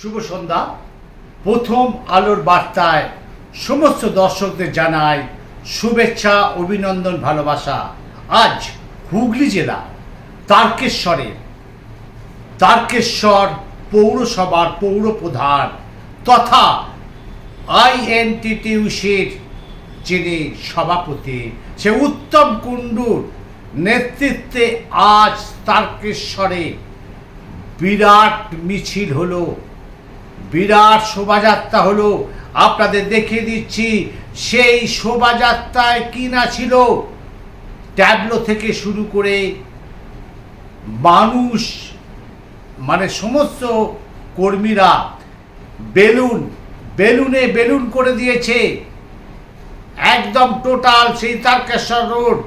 শুভ সন্ধ্যা। প্রথম আলোর বার্তায় সমস্ত দর্শকদের জানাই শুভেচ্ছা, অভিনন্দন, ভালোবাসা। আজ হুগলি জেলা তারকেশ্বরে তারকেশ্বর পৌরসভার পৌর প্রধান তথা আইএনটিটিউসির যিনি সভাপতি, সে উত্তম কুণ্ডুর নেতৃত্বে আজ তারকেশ্বরে বিরাট মিছিল হলো। বিরাট শোভাযাত্রা হলো। আপনাদের দেখিয়ে দিচ্ছি, সেই শোভাযাত্রায় কি না ছিল ট্যাবলো থেকে শুরু করে মানুষ মানে সমস্ত কর্মীরা বেলুন, বেলুনে বেলুন করে দিয়েছে। একদম টোটাল সেই তারকেশ্বর রোড,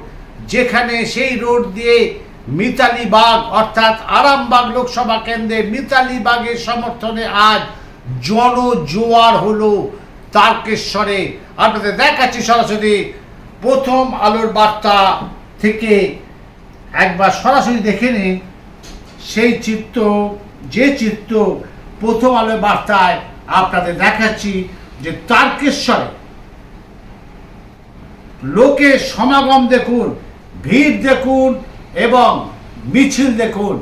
যেখানে সেই রোড দিয়ে মিতালি বাগ, অর্থাৎ আরামবাগ লোকসভা কেন্দ্রে মিতালি বাগের সমর্থনে আজ জনজোয়ার হলো তারকেশ্বরে। আপনাদের দেখাচ্ছি সরাসরি প্রথম আলোর বার্তা থেকে। একবার সরাসরি দেখে নিন, সেই চিত্র, যে চিত্র প্রথম আলোর বার্তায় আপনাদের দেখাচ্ছি যে তারকেশ্বরে। লোকের সমাগম দেখুন, ভিড় দেখুন এবং মিছিল দেখুন।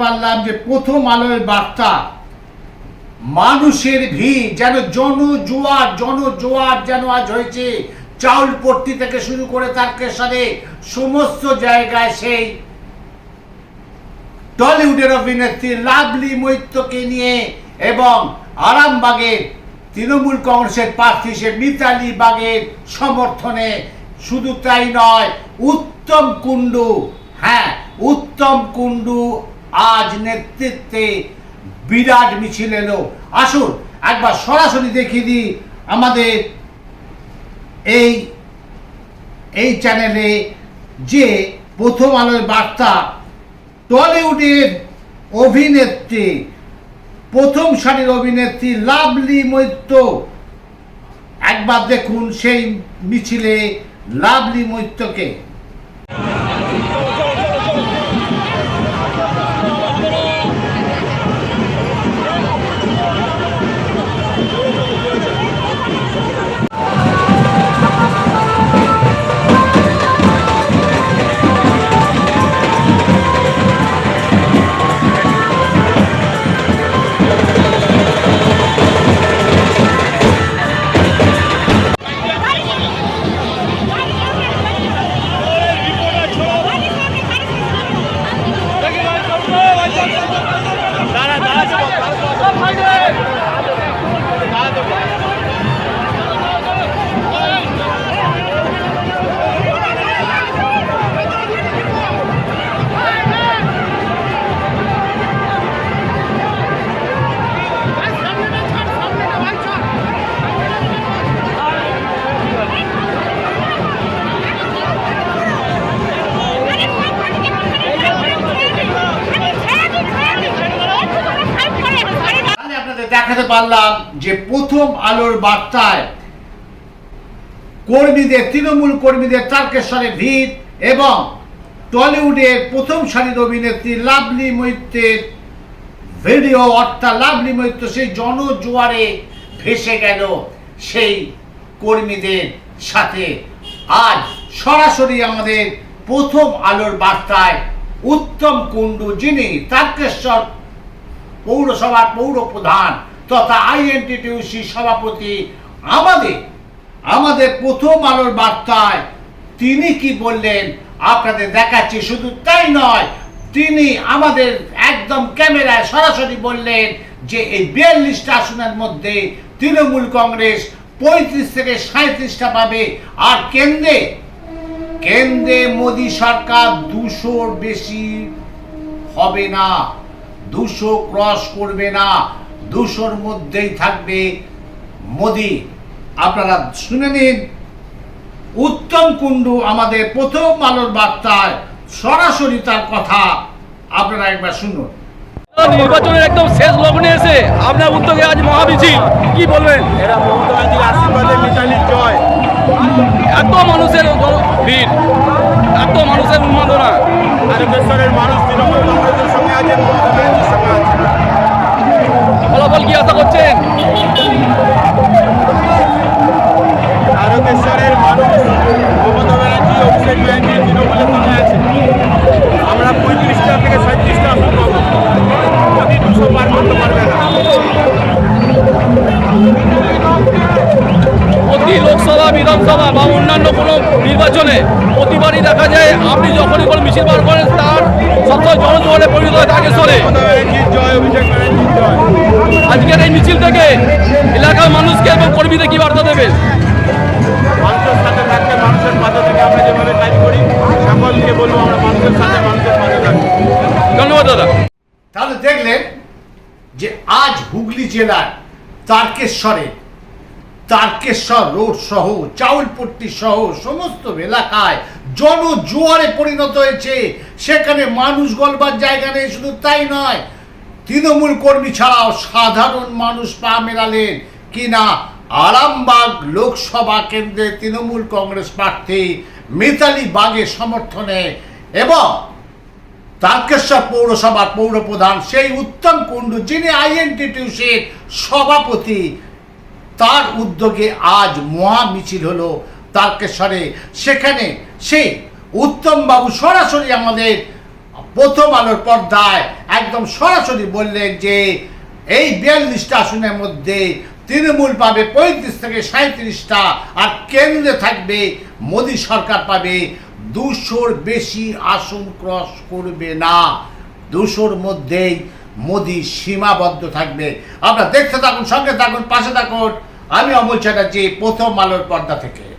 পারলাম যে প্রথম আলোর বার্তা, মানুষের ভিড় যেন জনজোয়ার জনজোয়ার যেন আজ হয়েছে। চাউল পট্টি থেকে শুরু করে তারকেশ্বরে সমস্ত জায়গায় সেই টলিউডের অভিনেত্রী লাভলি মৈত্রকে নিয়ে এবং আরামবাগের তৃণমূল কংগ্রেসের প্রার্থী সে মিতালি বাগের সমর্থনে। শুধু তাই নয়, উত্তম কুণ্ডু হ্যাঁ উত্তম কুণ্ডু আজ নেতৃত্বে বিরাট মিছিল এলো। আসুন, একবার সরাসরি দেখিয়ে দিই আমাদের এই এই চ্যানেলে যে প্রথম আলোর বার্তা, টলিউডের অভিনেত্রী, প্রথম সারির অভিনেত্রী লাভলি মৈত্র। একবার দেখুন সেই মিছিলে লাভলি মৈত্রকে। দেখাতে পারলাম যে প্রথম আলোর বার্তায় কর্মীদের, তৃণমূল কর্মীদের তারকেশ্বরে ভিড় এবং টলিউডের প্রথম সারির অভিনেত্রী লাভলি মৈত্রের ভিডিও, অর্থাৎ লাভলি মৈত্র সেই জনজোয়ারে ভেসে গেল সেই কর্মীদের সাথে। আজ সরাসরি আমাদের প্রথম আলোর বার্তায় উত্তম কুণ্ডু যিনি তারকেশ্বর পৌরসভার পৌর প্রধান তথা আইএনটিটিউসি সভাপতি আমাদের আমাদের প্রথম আলোর বার্তায় তিনি কি বললেন আপনাদের দেখাচ্ছি, শুধু তাই নয়, তিনি আমাদের একদম ক্যামেরায় সরাসরি বললেন যে এই বিয়াল্লিশটা আসনের মধ্যে তৃণমূল কংগ্রেস পঁয়ত্রিশ থেকে সাঁত্রিশটা পাবে, আর কেন্দ্রে কেন্দ্রে মোদী সরকার দুশোর বেশি হবে না, দুশো ক্রস করবে না দুশোর মধ্যেই থাকবে মোদি। আপনারা শুনে নিন উত্তম কুণ্ডু আমাদের প্রথম আলোর বার্তায় সরাসরি তার কথা। আপনারা একবার শুনুন। নির্বাচনের একদম শেষ লগ্নে এসে আপনার উদ্যোগে আজ মহামিছিল কি বলবেন? এরা মমতা ব্যানার্জির আশীর্বাদে মিতালির জয়। এত মানুষের ভিড় এত মানুষের উন্মাদনা। তারকেশ্বরের মানুষ তৃণমূল কংগ্রেসের সঙ্গে আছে মমতা ব্যানার্জির সঙ্গে আছে। ফলাফল কি আশা করছেন? বিধানসভা বা অন্যান্য কোনো নির্বাচনে প্রতিবারই দেখা যায় আপনি যখনই কোনো মিছিল বার করেন তার সবসময় জনজোয়ারে পরিণত হয় ব্যানার্জির জয় আজকের এই মিছিল থেকে এলাকার মানুষকে এবং কর্মীদের কি বার্তা দেবেন? মানুষের সাথে থাকতে মানুষের পাশে থেকে আমরা যেভাবে কাজ করি সকলকে বলব আমরা মানুষের সাথে মানুষের পাশে থাকি ধন্যবাদ দাদা। তাহলে দেখলেন যে আজ হুগলি জেলার তারকেশ্বরে তারকেশ্বর রোড সহ, চাউলপট্টি সহ সমস্ত এলাকায় জনজোয়ারে পরিণত হয়েছে। সেখানে মানুষ গলবার জায়গা নেই, শুধু তাই নয়, তৃণমূল কর্মী ছাড়াও সাধারণ মানুষ পা মেলালেন। কিনা আরামবাগ লোকসভা কেন্দ্রে তৃণমূল কংগ্রেস প্রার্থী মিতালি বাগের সমর্থনে এবং তারকেশ্বর পৌরসভার পৌরপ্রধান সেই উত্তম কুণ্ডু, যিনি আইএনটিটিউসির সভাপতি তার উদ্যোগে আজ মহা মিছিল হলো তারকেশ্বরে। সেখানে সেই উত্তম বাবু সরাসরি আমাদের প্রথম আলোর পর্দায় একদম সরাসরি বললেন যে, এই বিয়াল্লিশটা আসনের মধ্যে তৃণমূল পাবে পঁয়ত্রিশ থেকে সাঁত্রিশটা আর কেন্দ্রে থাকবে মোদী সরকার পাবে। দুশোর বেশি আসন ক্রস করবে না। দুশোর মধ্যেই মোদি সীমাবদ্ধ থাকবে। আপনারা দেখতে থাকুন, সঙ্গে থাকুন, পাশে থাকুন। আমি অমল চ্যাটার্জি প্রথম আলোর পর্দা থেকে।